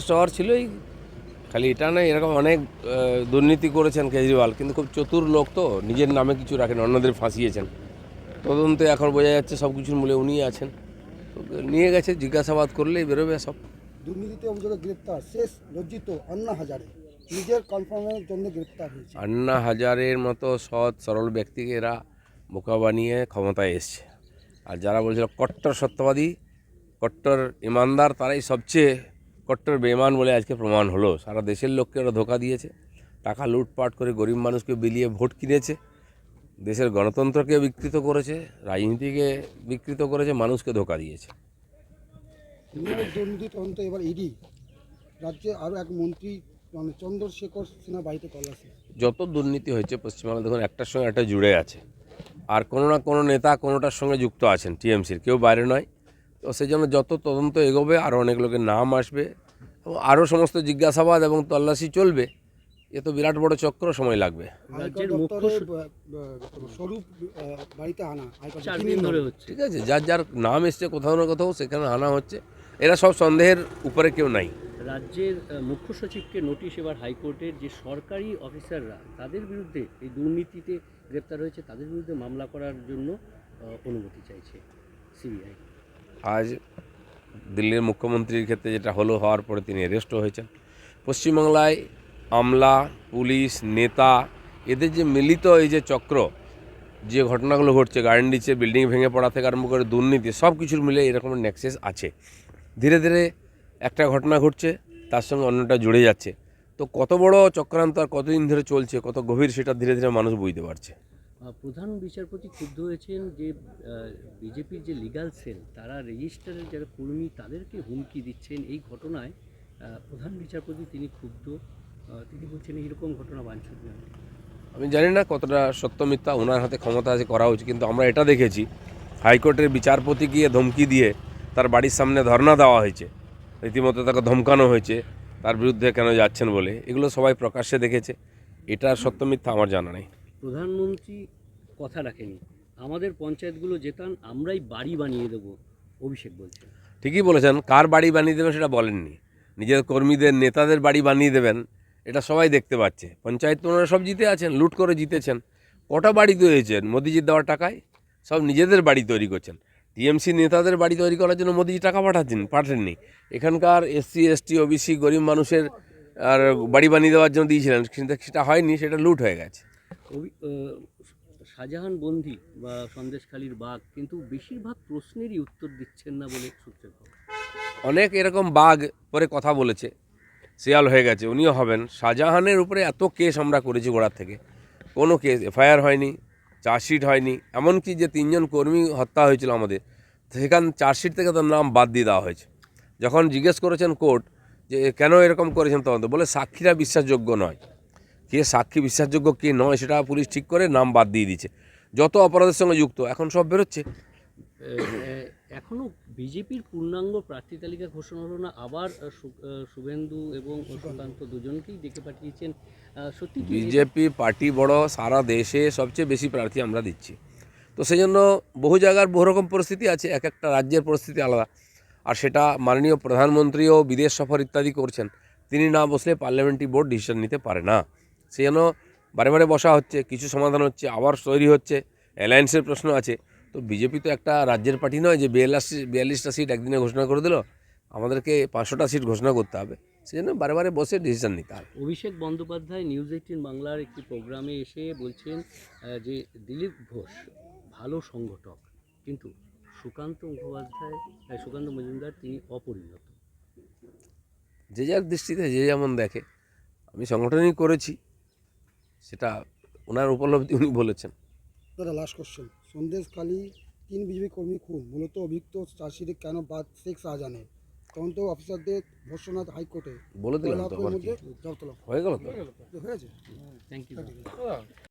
শহর ছিলই খালি এটা না এরকম অনেক দুর্নীতি করেছেন কেজরিওয়াল কিন্তু খুব চতুর লোক তো নিজের নামে কিছু রাখেন অন্যদের ফাঁসিয়েছেন। তদন্তে এখন বোঝা যাচ্ছে সব কিছুর মূলে উনিই আছেন। নিয়ে গেছে জিজ্ঞাসাবাদ করলেই বেরোবে সব। দুর্নীতিতে অভিযোগে গ্রেপ্তার শেষ লজ্জিত আন্না হাজারে। নিজের কনফার্মের জন্য গ্রেপ্তার হয়েছে। আন্না হাজারের মতো সৎ সরল ব্যক্তিকে এরা বোকা বানিয়ে ক্ষমতায় এসছে। আর যারা বলছিল কট্টর সত্যবাদী কট্টর ইমানদার তারাই সবচেয়ে কট্টর বেমান বলে আজকে প্রমাণ হলো। সারা দেশের লোককে ওরা ধোকা দিয়েছে। টাকা লুটপাট করে গরিব মানুষকে বিলিয়ে ভোট কিনেছে। দেশের গণতন্ত্রকে বিকৃত করেছে রাজনীতিকে বিকৃত করেছে মানুষকে ধোকা দিয়েছে। দুর্নীতি তদন্ত এবার ইডি। রাজ্যে আরও এক মন্ত্রী মানে চন্দ্রশেখর সিনহা বাড়িতে তল্লাশি যত দুর্নীতি হয়েছে পশ্চিমবাংলা দেখুন একটার সঙ্গে একটা জুড়ে আছে। আর কোনো না কোনো নেতা কোনোটার সঙ্গে যুক্ত আছেন টিএমসির। কেউ বাইরে নয়। তো সেই জন্য যত তদন্ত এগোবে আরও অনেক লোকের নাম আসবে। এবং আরও সমস্ত জিজ্ঞাসাবাদ এবং তল্লাশি চলবে। এ তো বিরাট বড় চক্র সময় লাগবে। ঠিক আছে যার যার নাম এসছে কোথাও না কোথাও সেখানে আনা হচ্ছে। এরা সব সন্দেহের উপরে কেউ নাই। রাজ্যের মুখ্য সচিবকে নোটিশ এবার হাইকোর্টের যে সরকারি অফিসাররা তাদের বিরুদ্ধে এই দুর্নীতিতে গ্রেপ্তার হয়েছে তাদের বিরুদ্ধে মামলা করার জন্য অনুমতি চাইছে সিবিআই। আজ দিল্লির মুখ্যমন্ত্রীর ক্ষেত্রে যেটা হলো হওয়ার পরে তিনি অ্যারেস্টও হয়েছেন। পশ্চিমবাংলায় আমলা, পুলিশ, নেতা, এদের যে মিলিত এই যে চক্র, যে ঘটনাগুলো ঘটছে, গার্ডেন নিচে বিল্ডিং ভেঙে পড়া থেকে আরম্ভ করে দুর্নীতি, সব কিছুর মিলে এরকম নেক্সেস আছে। ধীরে ধীরে একটা ঘটনা ঘটছে, তার সঙ্গে অন্যটা জুড়ে যাচ্ছে। তো কত বড় চক্রান্ত আর কতদিন ধরে চলছে, কত গভীর, সেটা ধীরে ধীরে মানুষ বুঝতে পারছে। প্রধান বিচারপতি ক্ষুব্ধ হয়েছেন যে বিজেপির যে লিগাল সেল তারা রেজিস্টারের যারা কর্মী, তাদেরকে হুমকি দিচ্ছেন। এই ঘটনায় প্রধান বিচারপতি তিনি ক্ষুব্ধ। তিনি বলছেন, এইরকম ঘটনা বাঞ্ছনীয় আমি জানি না কতটা সত্য মিথ্যা ওনার হাতে ক্ষমতা আছে, করা উচিত, কিন্তু আমরা এটা দেখেছি। হাইকোর্টের বিচারপতি গিয়ে ধমকি দিয়ে তার বাড়ির সামনে ধর্না দেওয়া হয়েছে। রীতিমতো তাকে ধমকানো হয়েছে, তার বিরুদ্ধে কেন যাচ্ছেন বলে। এগুলো সবাই প্রকাশ্যে দেখেছে। এটা সত্য মিথ্যা আমার জানা নেই। প্রধানমন্ত্রী কথা রাখেনি। আমাদের পঞ্চায়েতগুলো যেতান, আমরাই বাড়ি বানিয়ে দেবো, অভিষেক বলছেন। ঠিকই বলেছেন, কার বাড়ি বানিয়ে দেবেন সেটা বলেননি। নিজের কর্মীদের, নেতাদের বাড়ি বানিয়ে দেবেন, এটা সবাই দেখতে পাচ্ছে। পঞ্চায়েত ওনারা সব জিতে আছেন, লুট করে জিতেছেন। কটা বাড়ি তৈরিছেন মোদিজির দেওয়ার টাকায়? সব নিজেদের বাড়ি তৈরি করছেন। টিএমসি নেতাদের বাড়ি তৈরি করার জন্য মোদিজি টাকা পাঠাচ্ছেন, পাঠাননি। এখানকার এসসি, এসটি, ওবিসি গরিব মানুষের আর বাড়ি বানিয়ে দেওয়ার জন্য দিয়েছিলেন, কিন্তু সেটা হয়নি, সেটা লুট হয়ে গেছে। শাহজাহান বন্দি বা সন্দেশখালীর বাঘ কিন্তু বেশিরভাগ প্রশ্নেরই উত্তর দিচ্ছেন না বলে সূত্রের অনেক এরকম বাঘ পরে কথা বলেছে, শিয়াল হয়ে গেছে, উনিও হবেন। শাহজাহানের উপরে এত কেস আমরা করেছি গোড়ার থেকে। কোনো কেস, এফআইআর হয়নি, চার্জশিট হয়নি, এমনকি যে তিনজন কর্মী হত্যা হয়েছিল আমাদের, সেখান চার্জশিট থেকে তার নাম বাদ দিয়ে দেওয়া হয়েছে। যখন জিজ্ঞেস করেছেন কোর্ট যে কেন এরকম করেছেন তদন্ত, বলে সাক্ষীরা বিশ্বাসযোগ্য নয়। কে সাক্ষী বিশ্বাসযোগ্য কে নয় সেটা পুলিশ ঠিক করে নাম বাদ দিয়ে দিচ্ছে যত অপরাধের সঙ্গে যুক্ত এখন সব বেরোচ্ছে। এখনও বিজেপির পূর্ণাঙ্গ প্রার্থী তালিকা ঘোষণা হলো না আবার শুভেন্দু এবং সুকান্ত দুজনকেই ডেকে পাঠিয়েছেন। সত্যি বিজেপি পার্টি বড় সারা দেশে সবচেয়ে বেশি প্রার্থী আমরা দিচ্ছি। তো সেই জন্য বহু জায়গার বহু রকম পরিস্থিতি আছে এক একটা রাজ্যের পরিস্থিতি আলাদা। আর সেটা মাননীয় প্রধানমন্ত্রীও বিদেশ সফর ইত্যাদি করছেন তিনি না বসলে পার্লামেন্টারি বোর্ড ডিসিশন নিতে পারে না। সেই জন্য বারে বারে বসা হচ্ছে কিছু সমাধান হচ্ছে আবার তৈরি হচ্ছে অ্যালায়েন্সের প্রশ্ন আছে। তো বিজেপি তো একটা রাজ্যের পার্টি নয় যে বিয়াল্লিশ বিয়াল্লিশটা সিট একদিনে ঘোষণা করে দিল আমাদেরকে পাঁচশোটা সিট ঘোষণা করতে হবে। সেই জন্য বারে বারে বসে ডিসিশন নিতে হবে। অভিষেক বন্দ্যোপাধ্যায় নিউজ এইটিন বাংলার একটি প্রোগ্রামে এসে বলছেন যে দিলীপ ঘোষ ভালো সংগঠক কিন্তু সুকান্ত মুখোপাধ্যায় সুকান্ত মজুমদার তিনি অপরিণত। যে যার দৃষ্টিতে যে যেমন দেখে আমি সংগঠনই করেছি সেটা ওনার উপলব্ধি উনি বলেছেন। দাদা লাস্ট কোশ্চেন সন্দেশ সন্দেশখালী তিন বিজেপি কর্মী খুন মূলত অভিযুক্ত চাষিদের কেন বাদ শেখ শাহজাহানে তদন্ত অফিসারদের ভর্সনা হাইকোর্টে। বলে দিলাম হয়ে হয়ে গেল তো? হয়েছে থ্যাংক ইউ